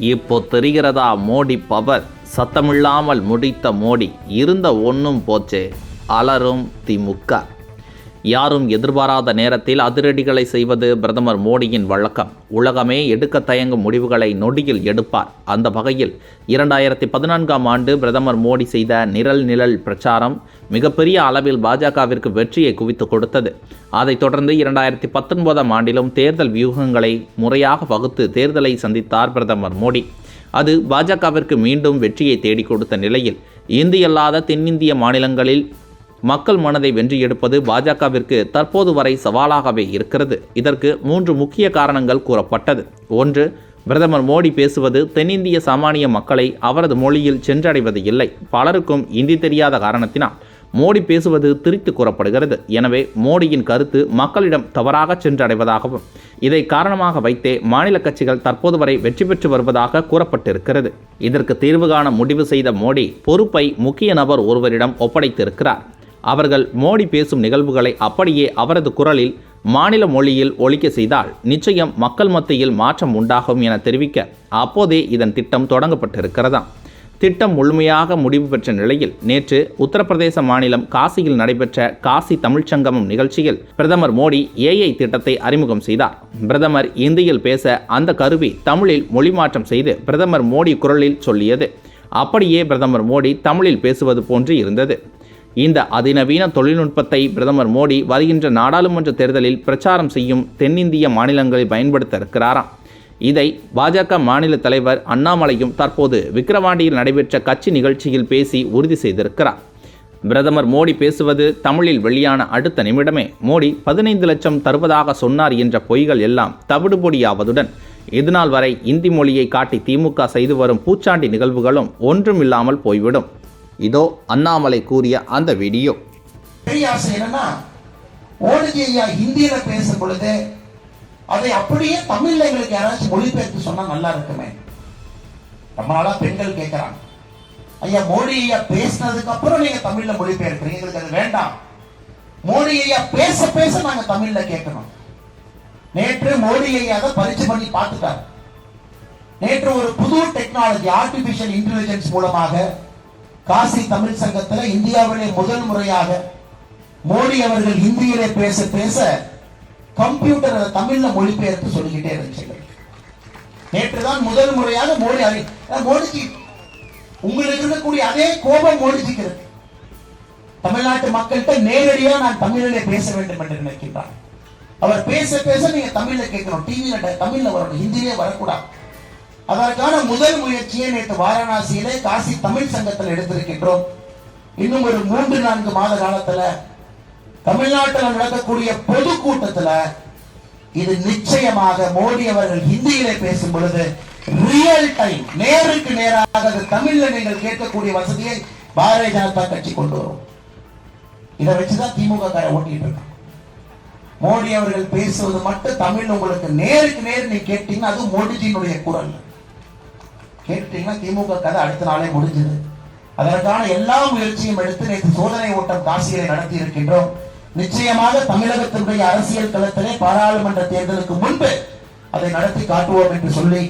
இப்போ தெரிகிறதா மோடி பவர்? சத்தமில்லாமல் முடித்த மோடி இருந்த ஒன்றும் போச்சே. அலரும் திமுக. யாரும் எதிர்பாராத நேரத்தில் அதிரடிகளை செய்வது பிரதமர் மோடியின் வழக்கம். உலகமே எடுக்க தயங்கும் முடிவுகளை நொடியில் எடுப்பார். அந்த வகையில் இரண்டாயிரத்தி பதினான்காம் ஆண்டு பிரதமர் மோடி செய்த நிரல் நிழல் பிரச்சாரம் மிகப்பெரிய அளவில் பாஜகவிற்கு வெற்றியை குவித்து கொடுத்தது. அதைத் தொடர்ந்து இரண்டாயிரத்தி பத்தொன்பதாம் ஆண்டிலும் தேர்தல் வியூகங்களை முறையாக வகுத்து தேர்தலை சந்தித்தார் பிரதமர் மோடி. அது பாஜகவிற்கு மீண்டும் வெற்றியை தேடிக் கொடுத்த நிலையில் இந்தியல்லாத தென்னிந்திய மாநிலங்களில் மக்கள் மனதை வென்று எடுப்பது பாஜகவிற்கு தற்போது வரை சவாலாகவே இருக்கிறது. இதற்கு மூன்று முக்கிய காரணங்கள் கூறப்பட்டது. ஒன்று பிரதமர் மோடி பேசுவது தென்னிந்திய சாமானிய மக்களை அவரது மொழியில் சென்றடைவது இல்லை. பலருக்கும் இந்தி தெரியாத காரணத்தினால் மோடி பேசுவது திரித்து கூறப்படுகிறது. எனவே மோடியின் கருத்து மக்களிடம் தவறாக சென்றடைவதாகவும் இதை காரணமாக வைத்தே மாநில கட்சிகள் தற்போது வரை வெற்றி பெற்று வருவதாக கூறப்பட்டிருக்கிறது. இதற்கு தீர்வு காண முடிவு செய்த மோடி பொறுப்பை முக்கிய நபர் ஒருவரிடம் ஒப்படைத்திருக்கிறார். அவர்கள் மோடி பேசும் நிகழ்வுகளை அப்படியே அவரது குரலில் மாநில மொழியில் ஒழிக்க செய்தால் நிச்சயம் மக்கள் மத்தியில் மாற்றம் உண்டாகும் என தெரிவிக்க அப்போதே இதன் திட்டம் தொடங்கப்பட்டிருக்கிறதாம். திட்டம் முழுமையாக முடிவு பெற்ற நிலையில் நேற்று உத்தரப்பிரதேச மாநிலம் காசியில் நடைபெற்ற காசி தமிழ்ச்சங்கமம் நிகழ்ச்சியில் பிரதமர் மோடி ஏஐ திட்டத்தை அறிமுகம் செய்தார். பிரதமர் இந்தியில் பேச அந்த கருவி தமிழில் மொழிமாற்றம் செய்து பிரதமர் மோடி குரலில் சொல்லியது. அப்படியே பிரதமர் மோடி தமிழில் பேசுவது போன்று இருந்தது. இந்த அதிநவீன தொழில்நுட்பத்தை பிரதமர் மோடி வருகின்ற நாடாளுமன்ற தேர்தலில் பிரச்சாரம் செய்யும் தென்னிந்திய மாநிலங்களில் பயன்படுத்த இருக்கிறாராம் இதை பாஜக மாநில தலைவர் அண்ணாமலையும் தற்போது விக்கிரவாண்டியில் நடைபெற்ற கட்சி நிகழ்ச்சியில் பேசி உறுதி செய்திருக்கிறார். பிரதமர் மோடி பேசுவது தமிழில் வெளியான அடுத்த நிமிடமே. மோடி பதினைந்து லட்சம் தருவதாக சொன்னார் என்ற பொய்கள் எல்லாம் தவிடுபொடியாவதுடன் இதுநாள் வரை இந்தி மொழியை காட்டி திமுக செய்து வரும் பூச்சாண்டி நிகழ்வுகளும் ஒன்றும் இல்லாமல் போய்விடும். இதோ அண்ணாமலை கூறிய அந்த வீடியோ. பெரிய ஆசை என்னன்னா ஓடிஜி ஐயா ஹிந்தியில பேசும் பொழுது அதை அப்படியே தமிழ்ல எங்களுக்கு யாராச்சும் மொழிபெயர்த்து சொன்னா நல்லா இருக்குமே. ரொம்ப நாளா பெண்கள் கேட்கிறாங்க ஐயா மோடி ஐயா பேசினதுக்கு அப்புறம் நீங்க தமிழ்ல மொழிபெயர்க்கிறீங்க. எங்களுக்கு அது வேண்டாம். மோடி ஐயா பேச பேச நாங்க தமிழ்ல கேட்கணும். நேற்று மோடி ஐயா அதை பரிச்சு பண்ணி பார்த்துட்டார். நேற்று ஒரு புது டெக்னாலஜி ஆர்டிபிஷியல் இன்டெலிஜென்ஸ் மூலமாக காசி தமிழ் சங்கத்துல இந்தியாவிலே முதல் முறையாக மோடி அவர்கள் ஹிந்தியிலே பேச பேச கம்ப்யூட்டர் அதை தமிழ்ல மொழிபெயர்த்து சொல்லிக்கிட்டே இருந்துச்சு. நேற்று தான் முதல் முறையாக மோடி அறி மோடிஜி உங்களுக்கு இருக்கக்கூடிய அதே கோபம் மோடிஜிக்கு இருக்கு. தமிழ்நாட்டு மக்கள்கிட்ட நேரடியா நான் தமிழிலே பேச வேண்டும் என்று நினைக்கின்றார். அவர் பேச பேச நீங்க தமிழ்ல கேட்கணும். டிவியில தமிழ்ல வரணும். ஹிந்திலே வரக்கூடாது. அதற்கான முதல் முயற்சியை நேற்று வாரணாசியிலே காசி தமிழ் சங்கத்தில் எடுத்திருக்கின்றோம். இன்னும் ஒரு மூன்று நான்கு மாத காலத்துல தமிழ்நாட்டில் நடக்கக்கூடிய பொது கூட்டத்துல இது நிச்சயமாக மோடி அவர்கள் ஹிந்தியிலே பேசும் பொழுது ரியல் டைம் நேருக்கு நேராக தமிழ்ல நீங்கள் கேட்கக்கூடிய வசதியை பாரதிய ஜனதா கட்சி கொண்டு வரும். இதை வச்சுதான் திமுக கார ஓட்டிட்டு இருக்கான். மோடி அவர்கள் பேசுவது மட்டும் தமிழ் உங்களுக்கு நேருக்கு நேர் நீ கேட்டீங்கன்னா அது மோடிஜியினுடைய குரல். கேட்டீங்கன்னா திமுக கதை அடுத்த நாளே முடிஞ்சது. அதற்கான எல்லா முயற்சியும் எடுத்து நேற்று சோதனை ஓட்டம் காசியிலே நடத்தி இருக்கின்றோம். நிச்சயமாக தமிழகத்தினுடைய அரசியல் களத்திலே பாராளுமன்ற தேர்தலுக்கு முன்பு அதை நடத்தி காட்டுவோம் என்று சொல்லி